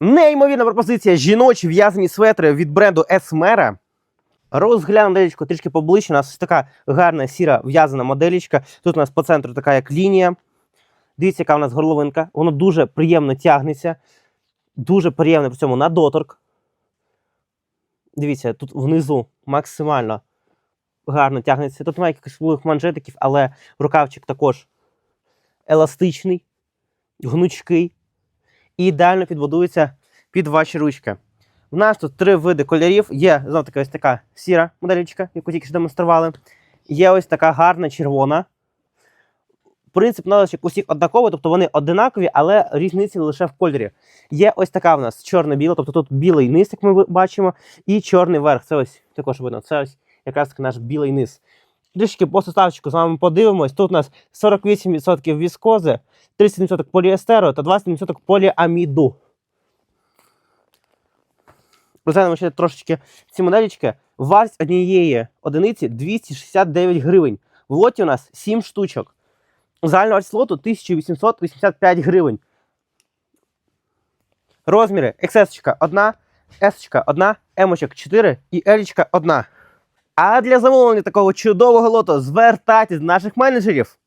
Неймовірна пропозиція жіночі в'язані светри від бренду Есмера. Розгляну моделічку трішки поближче. У нас ось така гарна сіра в'язана моделічка. Тут у нас по центру така як лінія. Дивіться, яка у нас горловинка. Воно дуже приємно тягнеться. Дуже приємно при цьому на доторк. Дивіться, тут внизу максимально гарно тягнеться. Тут немає якихось великих манжетиків, але рукавчик також еластичний, гнучкий і ідеально підбудується під ваші ручки. У нас тут три види кольорів. Є знов таки ось така сіра моделічка, яку тільки що демонстрували. Є ось така гарна червона. Принцип наличок усіх однаковий, тобто вони одинакові, але різниці лише в кольорі. Є ось така в нас чорно-біла, тобто тут білий низ, як ми бачимо, і чорний верх. Це ось також видно. Це ось якраз таки наш білий низ. Трішки по составчику з вами подивимось. Тут у нас 48% віскози, 30% поліестеру та 20% поліаміду. Розглянемо ще трошечки ці моделічки. Вартість однієї одиниці 269 гривень. В лоті у нас 7 штучок. Загальна вартість лоту 1885 гривень. Розміри XS 1, S 1, M 4 і L 1. А для замовлення такого чудового лоту звертайтесь до наших менеджерів.